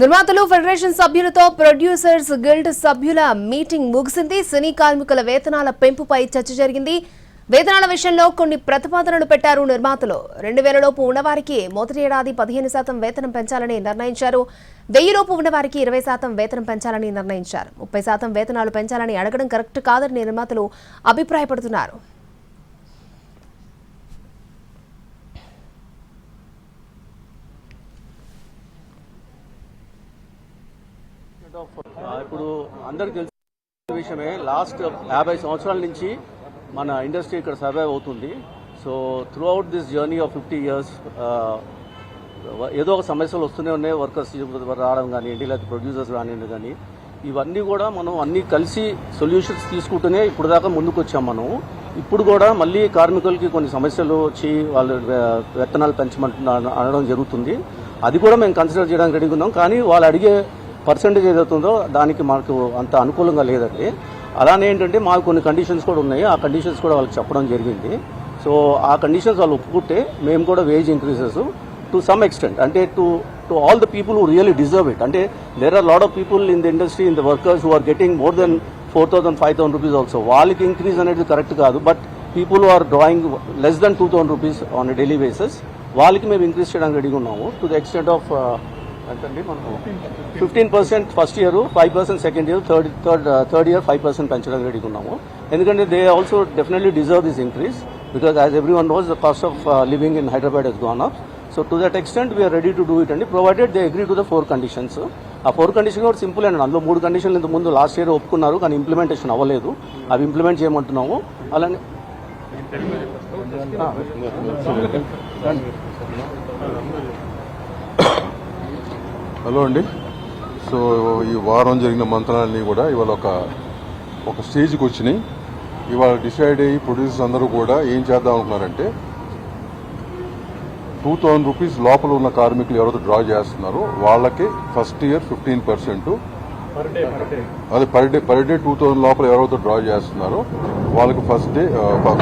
నిర్మాతలు ఫెడరేషన్ సభ్యులతో producers guild సభ్యుల మీటింగ్ ముగిసింది. సినీ కార్మికుల వేతనాల పెంపుపై చర్చ జరిగింది. వేతనాల విషయంలో కొన్ని ప్రతిపాదనలు పెట్టారు నిర్మాతలు. రెండు వేలలోపు ఉన్నవారికి మొదటి ఏడాది పదిహేను శాతం వేతనం పెంచాలని నిర్ణయించారు. వెయ్యిలోపు ఉన్నవారికి ఇరవై శాతం వేతనం పెంచాలని నిర్ణయించారు. ముప్పై శాతం వేతనాలు పెంచాలని అడగడం కరెక్ట్ కాదని నిర్మాతలు అభిప్రాయపడుతున్నారు. ఇప్పుడు అందరికి తెలిసిన విషయమే. లాస్ట్ యాభై సంవత్సరాల నుంచి మన ఇండస్ట్రీ ఇక్కడ సర్వైవ్ అవుతుంది. So throughout this journey of fifty years ఏదో ఒక సమస్యలు వస్తూనే ఉన్నాయి. వర్కర్స్ రావడం కానివ్వండి లేకపోతే ప్రొడ్యూసర్స్ కానివ్వండి కానీ ఇవన్నీ కూడా మనం అన్నీ కలిసి సొల్యూషన్స్ తీసుకుంటూనే ఇప్పుడు దాకా ముందుకు వచ్చాం మనం. ఇప్పుడు కూడా మళ్ళీ కార్మికులకి కొన్ని సమస్యలు వచ్చి వాళ్ళు వే- వేతనాలు పెంచమంటున్నా అనడం జరుగుతుంది. అది కూడా మేము కన్సిడర్ చేయడానికి రెడీగా ఉన్నాం. కానీ వాళ్ళు అడిగే పర్సంటేజ్ ఏదవుతుందో దానికి మనకు అంత అనుకూలంగా లేదండి. అలానే ఏంటంటే మాకు కొన్ని కండిషన్స్ కూడా ఉన్నాయి. ఆ కండిషన్స్ కూడా వాళ్ళకి చెప్పడం జరిగింది. సో ఆ కండిషన్స్ వాళ్ళు ఒప్పుకుంటే మేము కూడా wage increases to some extent అంటే to to all the people who really deserve it అంటే there are lot of people in the industry in the workers who are getting more than four thousand five thousand rupees also వాళ్ళకి increase అనేది correct కాదు. But people are drawing less than two thousand rupees on daily basis వాళ్ళకి మేము increase చేయడానికి రెడీగా ఉన్నాము. To the extent of fifteen percent first year five percent second year third third third year five percent పెంచడానికి రెడీగా ఉన్నాము ఎందుకంటే they also definitely deserve this increase because as every one knows the cost of living in Hyderabad has gone up. So to that extent we are ready to do it అండి. Provided they agree to the four conditions. ఆ four condition కూడా simple అండి. అందులో మూడు కండిషన్లు ఇంత ముందు last year ఒప్పుకున్నారు కానీ ఇంప్లిమెంటేషన్ అవ్వలేదు. అవి ఇంప్లిమెంట్ చేయమంటున్నాము. అలానే. హలో అండి. సో ఈ వారం జరిగిన మంత్రాలన్నీ కూడా ఇవాళ ఒక ఒక స్టేజ్కి వచ్చినాయి. ఇవాళ డిసైడ్ అయ్యి ప్రొడ్యూసర్స్ అందరూ కూడా ఏం చేద్దాం అనుకున్నారంటే టూ థౌజండ్ రూపీస్ లోపల ఉన్న కార్మికులు ఎవరైతే డ్రా చేస్తున్నారో వాళ్ళకి ఫస్ట్ ఇయర్ ఫిఫ్టీన్ పర్సెంట్. అదే per day per day two thousand లోపల ఎవరైతే డ్రా చేస్తున్నారో వాళ్ళకి first day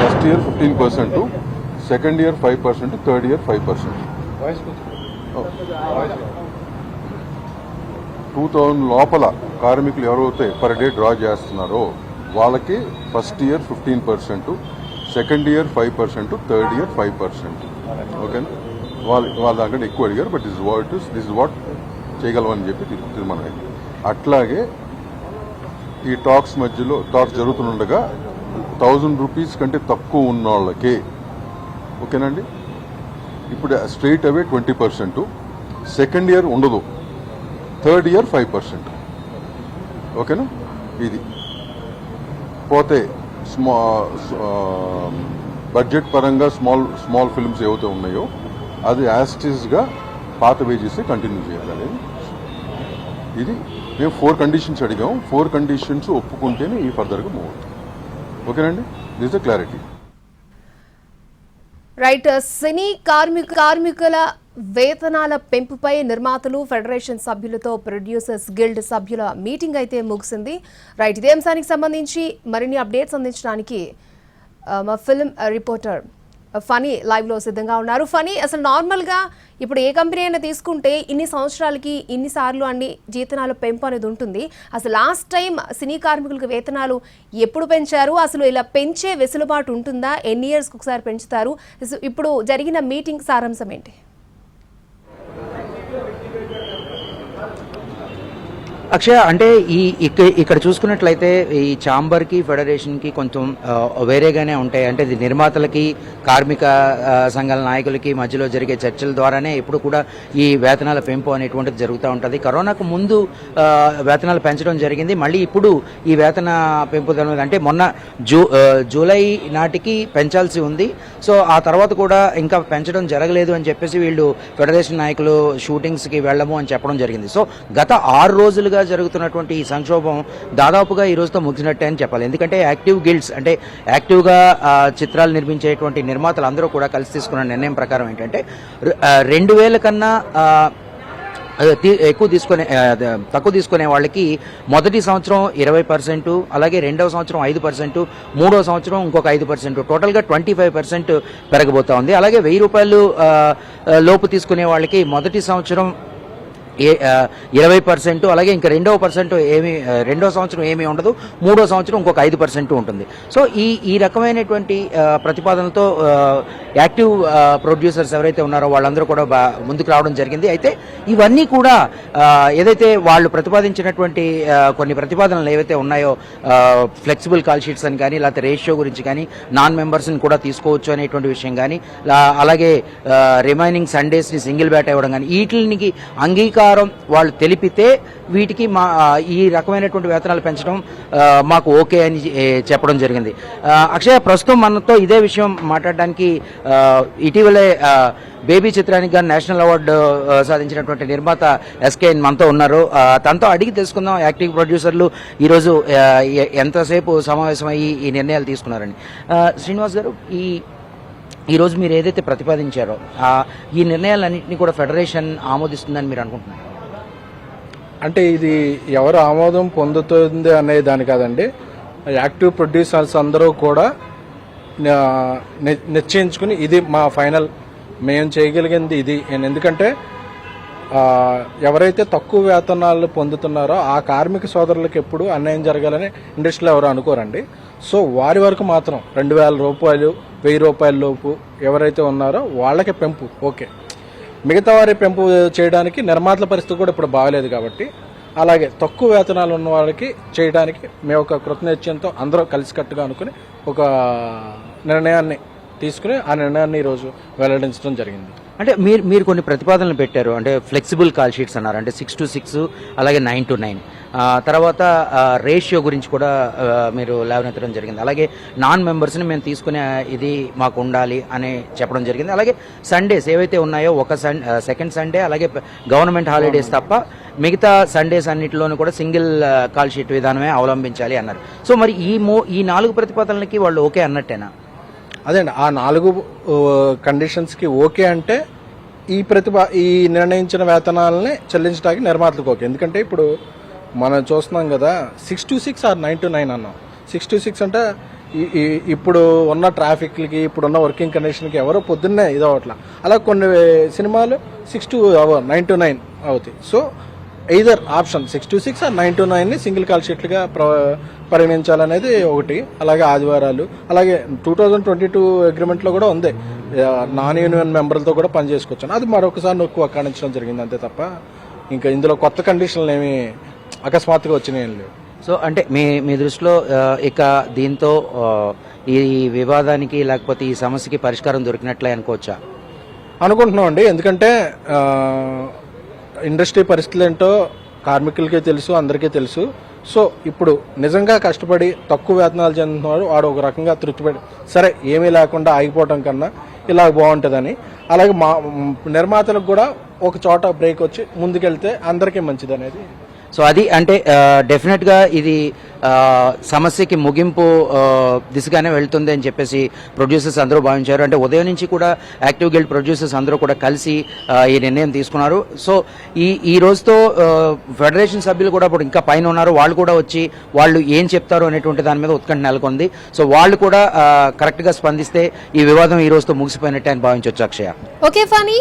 first year fifteen percent second year five percent third year five percent. Two thousand లోపల కార్మికులు ఎవరైతే పర్ డే డ్రా చేస్తున్నారో వాళ్ళకి first year fifteen percent second year five percent third year five percent ఓకేనా వాళ్ళు వాళ్ళ దానికంటే ఎక్కువ అడిగారు but is what this what చేయగలమని చెప్పి తీర్మానం అయింది అట్లాగే ఈ టాక్స్ మధ్యలో టాక్స్ జరుగుతుండగా థౌజండ్ రూపీస్ కంటే తక్కువ ఉన్న వాళ్ళకి ఓకేనండి ఇప్పుడు స్ట్రైట్ అవే ట్వంటీ పర్సెంట్ సెకండ్ ఇయర్ ఉండదు. Third year five percent. ఓకేనా? ఇది. పోతే స్మా బడ్జెట్ పరంగా స్మాల్ స్మాల్ ఫిల్మ్స్ ఏవైతే ఉన్నాయో అది యాస్టిస్గా పాత వేజెస్ కంటిన్యూ చేయాలి. ఇది మేము ఫోర్ కండిషన్స్ అడిగాం. ఫోర్ కండిషన్స్ ఒప్పుకుంటేనే ఈ ఫర్దర్గా మూవ్ అవుతుంది. ఓకేనండి? This the clarity right cine కార్మిక కార్మికుల వేతనాల పెంపుపై నిర్మాతలు ఫెడరేషన్ సభ్యులతో ప్రొడ్యూసర్స్ గిల్డ్ సభ్యుల మీటింగ్ అయితే ముగిసింది. రైట్ ఇదే అంశానికి సంబంధించి మరిన్ని అప్డేట్స్ అందించడానికి మా ఫిల్మ్ రిపోర్టర్ ఫనీ లైవ్లో సిద్ధంగా ఉన్నారు. ఫనీ అసలు నార్మల్గా ఇప్పుడు ఏ కంపెనీ అయినా తీసుకుంటే ఇన్ని సంవత్సరాలకి ఇన్నిసార్లు అన్ని జీతనాలు పెంపు అనేది ఉంటుంది. అసలు లాస్ట్ టైం సినీ కార్మికులకు వేతనాలు ఎప్పుడు పెంచారు? అసలు ఇలా పెంచే వెసులుబాటు ఉంటుందా? ఎన్ని ఇయర్స్కి ఒకసారి పెంచుతారు? ఇప్పుడు జరిగిన మీటింగ్ సారాంశం ఏంటి? అక్షయ అంటే ఈ ఇక్కడ చూసుకున్నట్లయితే ఈ ఛాంబర్కి ఫెడరేషన్కి కొంచెం వేరేగానే ఉంటాయి. అంటే ఇది నిర్మాతలకి కార్మిక సంఘాల నాయకులకి మధ్యలో జరిగే చర్చల ద్వారానే ఇప్పుడు కూడా ఈ వేతనాల పెంపు అనేటువంటిది జరుగుతూ ఉంటుంది. కరోనాకు ముందు వేతనాలు పెంచడం జరిగింది. మళ్ళీ ఇప్పుడు ఈ వేతన పెంపుదల అంటే మొన్న జూ జూలై నాటికి పెంచాల్సి ఉంది. సో ఆ తర్వాత కూడా ఇంకా పెంచడం జరగలేదు అని చెప్పేసి వీళ్ళు ఫెడరేషన్ నాయకులు షూటింగ్స్కి వెళ్ళము అని చెప్పడం జరిగింది. సో గత ఆరు రోజులుగా జరుగుతున్నటువంటి ఈ సంక్షోభం దాదాపుగా ఈ రోజుతో ముగిసినట్టే అని చెప్పాలి. ఎందుకంటే యాక్టివ్ గిల్డ్స్ అంటే యాక్టివ్గా చిత్రాలు నిర్మించేటువంటి నిర్మాతలు అందరూ కూడా కలిసి తీసుకున్న నిర్ణయం ప్రకారం ఏంటంటే రెండు వేల కన్నా ఎక్కువ తీసుకునే తక్కువ తీసుకునే వాళ్ళకి మొదటి సంవత్సరం ఇరవై పర్సెంట్ అలాగే రెండవ సంవత్సరం ఐదు పర్సెంట్ మూడవ సంవత్సరం ఇంకొక ఐదు పర్సెంట్. టోటల్గా ట్వంటీ ఫైవ్ పర్సెంట్ పెరగబోతా ఉంది. అలాగే వెయ్యి రూపాయలు లోపు తీసుకునే వాళ్ళకి మొదటి సంవత్సరం ఇరవై పర్సెంట్ అలాగే ఇంకా రెండవ పర్సెంట్ ఏమి రెండో సంవత్సరం ఏమీ ఉండదు మూడో సంవత్సరం ఇంకొక ఐదు పర్సెంట్ ఉంటుంది. సో ఈ ఈ రకమైనటువంటి ప్రతిపాదనతో ప్రతిపాదనలతో యాక్టివ్ ప్రొడ్యూసర్స్ ఎవరైతే ఉన్నారో వాళ్ళందరూ కూడా బా ముందుకు రావడం జరిగింది. అయితే ఇవన్నీ కూడా ఏదైతే వాళ్ళు ప్రతిపాదించినటువంటి కొన్ని ప్రతిపాదనలు ఏవైతే ఉన్నాయో ఫ్లెక్సిబుల్ కాల్ షీట్స్ అని కానీ లేకపోతే రేషియో గురించి కానీ నాన్ మెంబర్స్ని కూడా తీసుకోవచ్చు అనేటువంటి విషయం కానీ అలాగే రిమైనింగ్ సండేస్ని సింగిల్ బ్యాట్ ఇవ్వడం కానీ వీటికి అంగీకారం వాళ్ళు తెలిపితే వీటికి మా ఈ రకమైనటువంటి వేతనాలు పెంచడం మాకు ఓకే అని చెప్పడం జరిగింది. అక్షయ ప్రస్తుతం మనతో ఇదే విషయం మాట్లాడడానికి ఇటీవలే బేబీ చిత్రానికి కానీ నేషనల్ అవార్డు సాధించినటువంటి నిర్మాత ఎస్కేఎన్ మనతో ఉన్నారు. తనతో అడిగి తెలుసుకుందాం యాక్టివ్ ప్రొడ్యూసర్లు ఈరోజు ఎంతసేపు సమావేశమయ్యి ఈ నిర్ణయాలు తీసుకున్నారని. శ్రీనివాస్ గారు ఈ ఈరోజు మీరు ఏదైతే ప్రతిపాదించారో ఈ నిర్ణయాలన్నింటినీ కూడా ఫెడరేషన్ ఆమోదిస్తుందని మీరు అనుకుంటున్నారు? అంటే ఇది ఎవరు ఆమోదం పొందుతుంది అనే దాని కాదండి. యాక్టివ్ ప్రొడ్యూసర్స్ అందరూ కూడా నిశ్చయించుకుని ఇది మా ఫైనల్ మేము చేయగలిగింది ఇది. ఎందుకంటే ఎవరైతే తక్కువ వేతనాలు పొందుతున్నారో ఆ కార్మిక సోదరులకు ఎప్పుడు అన్యాయం జరగాలని ఇండస్ట్రీలో ఎవరు అనుకోరండి. సో వారి వరకు మాత్రం రెండు వేల రూపాయలు వెయ్యి రూపాయల లోపు ఎవరైతే ఉన్నారో వాళ్ళకి పెంపు ఓకే. మిగతా వారి పెంపు చేయడానికి నిర్మాతల పరిస్థితి కూడా ఇప్పుడు బాగలేదు కాబట్టి అలాగే తక్కువ వేతనాలు ఉన్న వాళ్ళకి చేయడానికి మేము ఒక కృతనిశ్చయంతో అందరూ కలిసికట్టుగా అనుకుని ఒక నిర్ణయాన్ని తీసుకుని ఆ నిర్ణయాన్ని ఈరోజు వెల్లడించడం జరిగింది. అంటే మీరు మీరు కొన్ని ప్రతిపాదనలు పెట్టారు. అంటే ఫ్లెక్సిబుల్ కాల్ షీట్స్ అన్నారు. అంటే సిక్స్ టు సిక్స్ అలాగే నైన్ టు నైన్ తర్వాత రేషియో గురించి కూడా మీరు లేవనెత్తడం జరిగింది. అలాగే నాన్ మెంబర్స్ని మేము తీసుకునే ఇది మాకు ఉండాలి అని చెప్పడం జరిగింది. అలాగే సండేస్ ఏవైతే ఉన్నాయో ఒక సన్ సెకండ్ సండే అలాగే గవర్నమెంట్ హాలిడేస్ తప్ప మిగతా సండేస్ అన్నిటిలోనూ కూడా సింగిల్ కాల్ షీట్ విధానమే అవలంబించాలి అన్నారు. సో మరి ఈ మో ఈ నాలుగు ప్రతిపాదనలకి వాళ్ళు ఓకే అన్నట్టేనా? అదేండి ఆ నాలుగు కండిషన్స్కి ఓకే అంటే ఈ ప్రతిభ ఈ నిర్ణయించిన వేతనాలని చెల్లించడానికి నిర్మాతలకు ఓకే. ఎందుకంటే ఇప్పుడు మనం చూస్తున్నాం కదా six to six or nine to nine అన్నాం. సిక్స్ టు సిక్స్ అంటే ఇప్పుడు ఉన్న ట్రాఫిక్లకి ఇప్పుడున్న వర్కింగ్ కండిషన్కి ఎవరో పొద్దున్నే ఇదో అట్లా అలా కొన్ని సినిమాలు six to or nine to nine అవుతాయి. So either option six to six or nine to నైన్ని single call షీట్లుగా ప్ర పరిగణించాలనేది ఒకటి. అలాగే ఆదివారాలు. అలాగే టూ థౌజండ్ ట్వంటీ టూ అగ్రిమెంట్లో కూడా ఉంది. నాన్ యూనియన్ మెంబర్లతో కూడా పని చేసుకోవచ్చు అది మరొకసారి నొక్కు అక్కడించడం జరిగింది అంతే తప్ప ఇంకా ఇందులో కొత్త కండిషన్లు ఏమి అకస్మాత్తుగా వచ్చినాయి లేవు. సో అంటే మీ మీ దృష్టిలో ఇక దీంతో ఈ వివాదానికి లేకపోతే ఈ సమస్యకి పరిష్కారం దొరికినట్లే అనుకోవచ్చా? అనుకుంటున్నాం అండి ఎందుకంటే ఇండస్ట్రీ పరిస్థితులు ఏంటో కార్మికులకే తెలుసు అందరికీ తెలుసు. సో ఇప్పుడు నిజంగా కష్టపడి తక్కువ వేతనాలు చెందుతున్నారు వాడు ఒక రకంగా తృప్తిపడి సరే ఏమీ లేకుండా ఆగిపోవటం కన్నా ఇలా బాగుంటుందని. అలాగే మా నిర్మాతలకు కూడా ఒక చోట బ్రేక్ వచ్చి ముందుకెళ్తే అందరికీ మంచిది అనేది సో అది అంటే డెఫినెట్గా ఇది సమస్యకి ముగింపు దిశగానే వెళ్తుంది అని చెప్పేసి ప్రొడ్యూసర్స్ అందరూ భావించారు. అంటే ఉదయం నుంచి కూడా యాక్టివ్ గిల్డ్ ప్రొడ్యూసర్స్ అందరూ కూడా కలిసి ఈ నిర్ణయం తీసుకున్నారు. సో ఈ ఈ రోజుతో ఫెడరేషన్ సభ్యులు కూడా ఇప్పుడు ఇంకా పైన ఉన్నారు. వాళ్ళు కూడా వచ్చి వాళ్ళు ఏం చెప్తారు అనేటువంటి దాని మీద ఉత్కంఠ నెలకొంది. సో వాళ్ళు కూడా కరెక్ట్గా స్పందిస్తే ఈ వివాదం ఈ రోజుతో ముగిసిపోయినట్టే అని భావించవచ్చు అక్షయ. Okay funny.